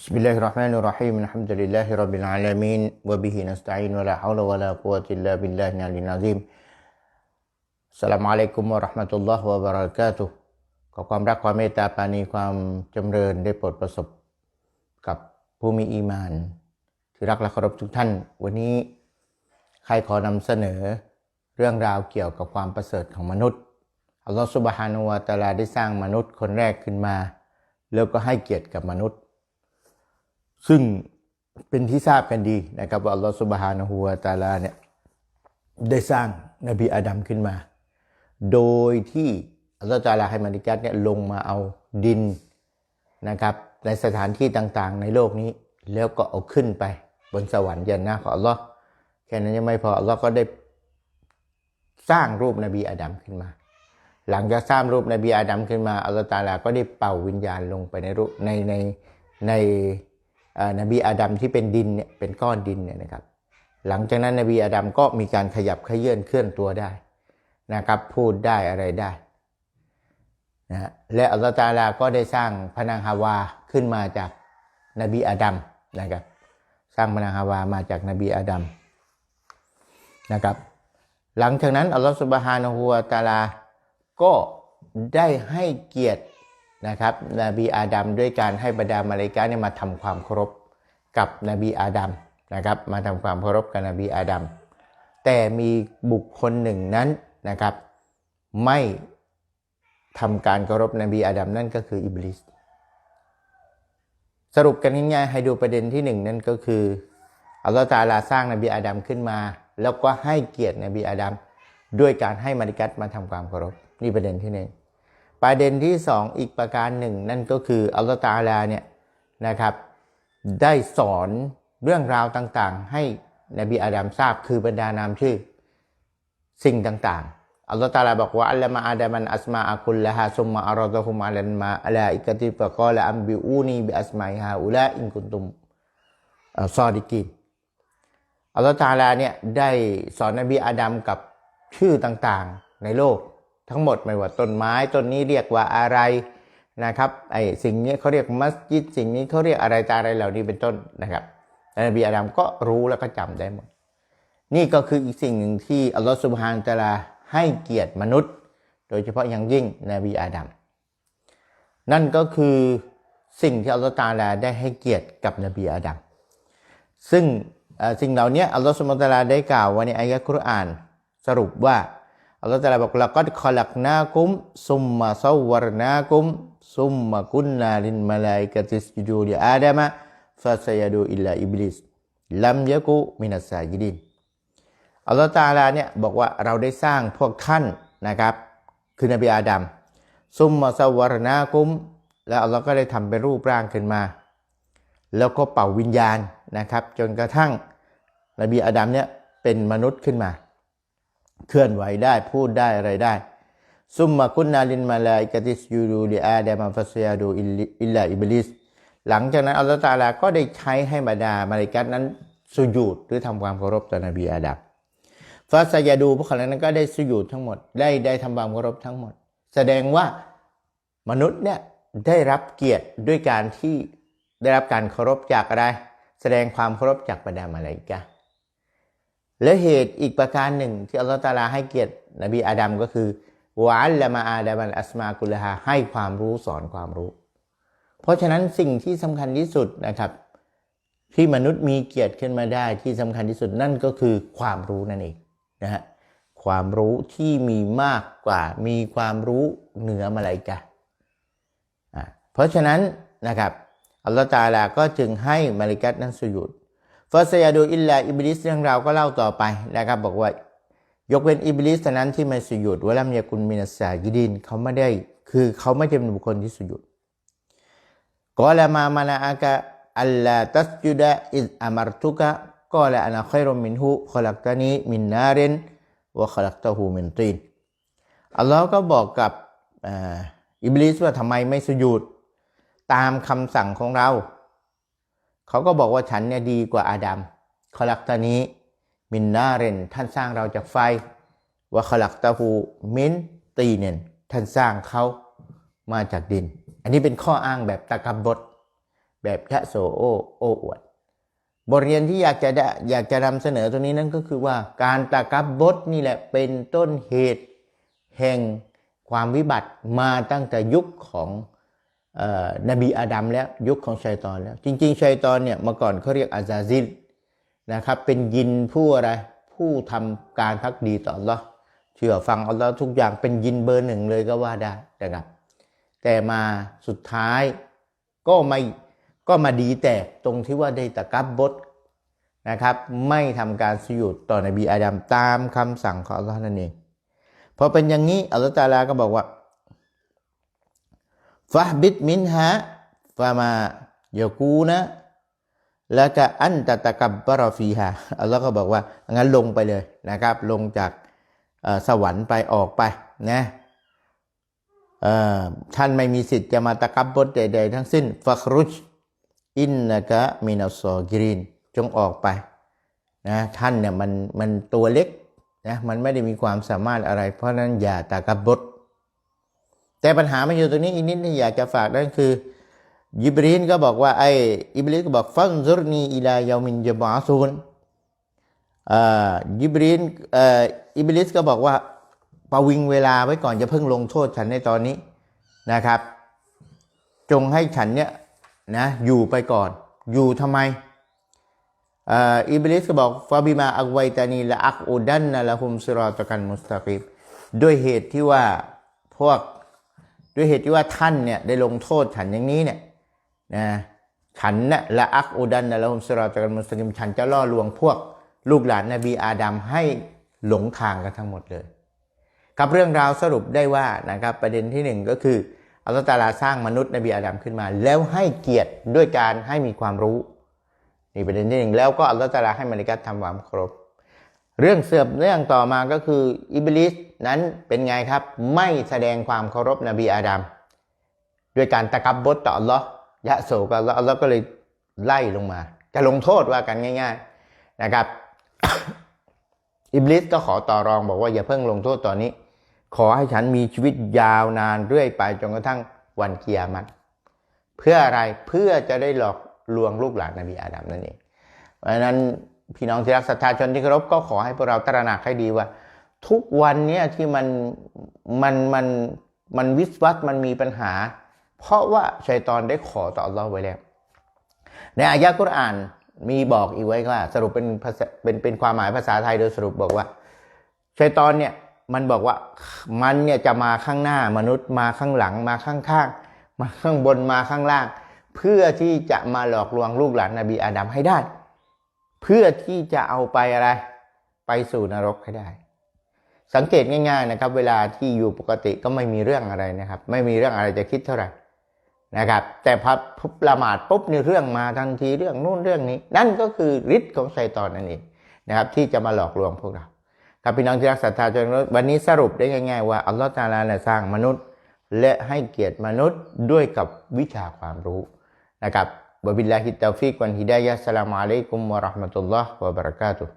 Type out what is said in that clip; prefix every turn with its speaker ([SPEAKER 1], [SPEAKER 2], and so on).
[SPEAKER 1] بسم الله الرحمن الرحيم الحمد لله رب العالمين وبه نستعين ولا حول ولا قوة إلا بالله العلي العظيم السلام عليكم ورحمة الله وبركاته ขอความรักความเมตตาปรานีความจำเริญได้โปรดประสบกับผู้มีอีมาน ที่รักและเคารพทุกท่าน วันนี้ใครขอนำเสนอเรื่องราวเกี่ยวกับความประเสริฐของมนุษย์อัลลอฮฺสุบฮานุวะตะอาลาได้สร้างมนุษย์คนแรกขึ้นมา แล้วก็ให้เกียรติกับมนุษย์ ซึ่งเป็นที่ทราบกันดีนะครับว่าอัลลอฮฺสุบฮานะฮูวตาลาเนี่ยได้สร้างนบีอาดัมขึ้นมา โดยที่อัลลอฮฺตาลาให้มาริกัตเนี่ยลงมาเอาดินนะครับ ในสถานที่ต่างๆ ในโลกนี้ แล้วก็เอาขึ้นไปบนสวรรค์ยันนะของอัลลอฮ์แค่นั้นยังไม่พออัลลอฮ์ก็ได้สร้างรูปนบีอาดัมขึ้นมา หลังจากสร้างรูปนบีอาดัมขึ้นมาอัลลอฮฺตาลาก็ได้เป่าวิญญาณลงไปในรูปในในใน นบีอาดัมที่เป็นดินเนี่ยเป็นก้อนดินเนี่ยนะครับ หลังจากนั้นนบีอาดัมก็มีการขยับขยื่นเคลื่อนตัวได้นะครับ พูดได้อะไรได้นะฮะและอัลลอฮฺตาลาก็ได้สร้างพนางฮาวาขึ้นมาจากนบีอาดัมนะครับ สร้างพนางฮาวามาจากนบีอาดัมนะครับ หลังจากนั้นอัลลอฮฺสุบฮานะฮูวะตาลาก็ได้ให้เกียรติ นะครับนบีอาดัมด้วยการให้บรรดามาเลายกาเนี่ยมาทำความเคารพกับนบีอาดัมนะครับมาทำความเคารพกับนบีอาดัมแต่มีบุคคลหนึ่งนั้นนะครับไม่ทำการเคารพนบีอาดัมนั่นก็คืออิบลิสสรุปกันง่ายๆให้ดูประเด็นที่หนึ่งนั่นก็คืออัลลอฮฺตาลาสร้างนบีอาดัมขึ้นมา แล้วก็ให้เกียรตินบีอาดัมด้วยการให้มาริกัตมาทำความเคารพนี่ประเด็นที่หนึ่ง ประเด็นที่สองอีกประการหนึ่ง นั่นก็คืออัลลอฮฺตาลาเนี่ยนะครับได้สอนเรื่องราวต่างๆ ให้นบีอาดัมทราบคือบรรดานามชื่อ สิ่งต่างๆ อัลลอฮฺตาลาบอกว่าอัลลมาอาดัมันอัสมาอักุลละฮะซุมมาอัลลอฮุมอัลันมาอัลาอิกติฟะกอละอัมบิอูนีบิอัสมาอิฮาอุลาอินกุนตุมซอดิกินอัลลอฮฺตาลาเนี่ยได้สอนนบีอาดัมกับชื่อต่างๆ ในโลก ทั้งหมดไม่ว่าต้นไม้ต้นนี้เรียกว่าอะไรนะครับไอ้สิ่งนี้เขาเรียกมัสยิดสิ่งนี้เขาเรียกอะไรตาอะไรเหล่านี้เป็นต้นนะครับนบีอาดัมก็รู้แล้วก็จำได้หมด นี่ก็คืออีกสิ่งหนึ่งที่อัลลอฮฺสุบฮานตะลาให้เกียรติมนุษย์ โดยเฉพาะอย่างยิ่งนบีอาดัมนั่นก็คือสิ่งที่อัลลอฮฺตาลาได้ให้เกียรติกับนบีอาดัมซึ่งสิ่งเหล่านี้อัลลอฮฺสุบฮานตะลาได้กล่าวไว้ในอายะคุรอานสรุปว่า อัลลอฮฺตะลาบอกละกัดขลักนาคุมซุมมาซาวรนาคุมซุมมากุนนาลินมาลายกติสจูดีอาดามะฟาซยาดูอิลลาอิบลิสลัมยะกุมินัสซาจิดินอัลลอฮฺตาลาเนี่ยบอกว่าเราได้สร้างพวกท่านนะครับ คือนบีอาดัมซุมมาซาวรนาคุมแล้วอัลลอฮ์ก็ได้ทำเป็นรูปร่างขึ้นมา แล้วก็เป่าวิญญาณนะครับ จนกระทั่งนบีอาดัมเนี่ยเป็นมนุษย์ขึ้นมา เคลื่อนไหวได้พูดได้อะไรได้ ซุมมาคุนนาลินมาลาอิกติสยูดูลิอาดามาฟัสยาดูอิลลาอิบลิสหลังจากนั้นอัลลอฮฺตาลาก็ได้ใช้ให้บรรดามาริกัตนั้นสุญูดหรือทำความเคารพต่อนบีอาดัมฟาสยาดูพวกเขานั้นก็ได้สุญูดทั้งหมด ได้ได้ทำความเคารพทั้งหมด แสดงว่ามนุษย์เนี่ยได้รับเกียรติด้วยการที่ได้รับการเคารพจากอะไร แสดงความเคารพจากบรรดามาลาอิกะห์ และเหตุอีกประการหนึ่งที่อัลลอฮฺตาลาให้เกียรตินบีอาดัมก็คือวะอัลละมาอาดัมันอัสมากุลฮาให้ความรู้สอนความรู้ เพราะฉะนั้นสิ่งที่สำคัญที่สุดนะครับ ที่มนุษย์มีเกียรติขึ้นมาได้ที่สำคัญที่สุดนั่นก็คือความรู้นั่นเองนะฮะความรู้ที่มีมากกว่ามีความรู้เหนือมาลายกะอ่าเพราะฉะนั้นนะครับอัลลอฮฺตาลาก็จึงให้มาลิกัตนั้นสุยุด ฟาสยาดูอิลลาอิบลิสเรื่องราวก็เล่าต่อไปนะครับบอกว่ายกเว้นอิบลิสเท่านั้นที่ไม่สุยุดวะลัมยากุลมินัสซาจิดินเขาไม่ได้คือเขาไม่ใช่เป็นบุคคลที่สุยุดกอละมามานาอากะอัลลาตัสจุดะอิซอามารตุกะกอละอานาคอยรมินหูขลักตานีมินนาเรนวะขลักตาหูมินตีนอัลลอฮ์ก็บอกกับอิบลิสว่าทำไมไม่สุยุดตามคำสั่งของเรา เขาก็บอกว่าฉันเนี่ยดีกว่าอาดัมขลักตานี้ มินนาเรนท่านสร้างเราจากไฟว่าขลักตาหูมินตีเนนท่านสร้างเขามาจากดิน อันนี้เป็นข้ออ้างแบบตะกบดแบบยะโสโอโออวด บทเรียนที่อยากจะอยากจะนำเสนอตัวนี้นั่นก็คือว่าการตะกับบดนี่แหละเป็นต้นเหตุ แห่งความวิบัติมาตั้งแต่ยุคของ นบีอาดัมแล้วยุคของชัยตอนแล้ว จริง ๆชัยตอนเนี่ยเมื่อก่อนเขาเรียกอาซาซิลนะครับเป็นยินผู้อะไร ผู้ทำการพักดีต่ออัลลอฮ์เชื่อฟังอัลลอฮ์ทุกอย่างเป็นยินเบอร์หนึ่งเลยก็ว่าได้นะครับ แต่มาสุดท้ายก็ไม่ก็มาดีแตกตรงที่ว่าได้ตะกับบดนะครับ ไม่ทำการสยุดต่อนบีอาดัมตามคำสั่งของอัลลอฮ์นั่นเองพอเป็นอย่างนี้อัลลอฮ์ตาลาก็บอกว่า ฟะบิดมินฮะฟามายกูนะแล้วก็อันตะตะกับบารอฟีฮะอัลลอฮ์ก็บอกว่างั้นลงไปเลยนะครับ ลงจากสวรรค์ไปออกไปนะท่านไม่มีสิทธิ์จะมาตะกับบดใดๆทั้งสิ้นฟักรุชอินนะกะมินาซอกิรินจงออกไปนะท่านเนี่ยมันมันตัวเล็กนะมันไม่ได้มีความสามารถอะไร เพราะนั้นอย่าตะกับบด แต่ปัญหามันอยู่ตรงนี้อีกนิดที่อยากจะฝากนั่นคือยิบรีนก็บอกว่าไอ้อิบลิสก็บอกฟันซุรนีอิลายามินยบาซูนยิบรีนอิบลิสก็บอกว่าประวิงเวลาไว้ก่อนจะเพิ่งลงโทษฉันในตอนนี้นะครับ จงให้ฉันเนี่ยนะอยู่ไปก่อน อยู่ทำไมอิบลิสก็บอกฟาบิมาอักไวตานีละอักอุดันนะละฮุมซิรอตะกันมุสตะกีมด้วยเหตุที่ว่าพวก ด้วยเหตุที่ว่าท่านเนี่ยได้ลงโทษฉันอย่างนี้เนี่ยนะฉันนะละอักอุดันนะละฮุมสรอตะกันมุสลิมฉันจะล่อลวงพวกลูกหลานนบีอาดัมให้หลงทางกันทั้งหมดเลย กับเรื่องราวสรุปได้ว่านะครับประเด็นที่หนึ่งก็คืออัลลอฮฺตาลาสร้างมนุษย์นบีอาดัมขึ้นมา แล้วให้เกียรติด้วยการให้มีความรู้นี่ประเด็นที่หนึ่งแล้วก็อัลลอฮฺตาลาให้มาริกัตทำความเคารพเรื่องเสื่อมเรื่องต่อมาก็คืออิบลิส นั้นเป็นไงครับไม่แสดงความเคารพนบีอาดัมด้วยการตะกับบดต่ออัลลอฮ์ยะโสกับอัลลอฮ์อัลลอฮ์ก็เลยไล่ลงมา จะลงโทษว่ากันง่าย ๆนะครับ อิบลิสก็ขอต่อรองบอกว่าอย่าเพิ่งลงโทษตอนนี้ ขอให้ฉันมีชีวิตยาวนานเรื่อยไปจนกระทั่งวันเกิยามัตเพื่ออะไรเพื่อจะได้หลอกลวงลูกหลานนบีอาดัมนั่นเองเพราะฉะนั้นพี่น้องที่รักศรัทธาชนที่เคารพก็ขอให้พวกเราตระหนักให้ดีว่า ทุกวันเนี้ยที่มันมันมันมันวิสวัตมันมีปัญหา เพราะว่าชัยตอนได้ขอต่ออัลลอฮ์ไว้แล้ว ในอายะกุรอานมีบอกอีกไว้ว่า สรุปเป็นภาษาเป็นเป็นความหมายภาษาไทยโดยสรุปบอกว่าชัยตอนเนี่ยมันบอกว่ามันเนี่ยจะมาข้างหน้ามนุษย์มาข้างหลังมาข้างๆมาข้างบนมาข้างล่าง เพื่อที่จะมาหลอกลวงลูกหลานนบีอาดัมให้ได้ เพื่อที่จะเอาไปอะไร ไปสู่นรกให้ได้ สังเกตง่ายๆนะครับ เวลาที่อยู่ปกติก็ไม่มีเรื่องอะไรนะครับ ไม่มีเรื่องอะไรจะคิดเท่าไหร่นะครับ แต่พอประมาทปุ๊บในเรื่องมาทันทีเรื่องนู่นเรื่องนี้ นั่นก็คือฤทธิ์ของชัยตอนนั่นเองนะครับ ที่จะมาหลอกลวงพวกเราครับพี่น้องที่รักศรัทธาจนวันนี้สรุปได้ง่ายๆว่าอัลลอฮฺตาลาเนี่ยสร้างมนุษย์ และให้เกียรติมนุษย์ด้วยกับวิชาความรู้นะครับบบิลลาฮิตตาฟิกวันฮิดายะสลามอะลัยกุมวะราะห์มะตุลลอฮ์วะบะเราะกาตุฮ์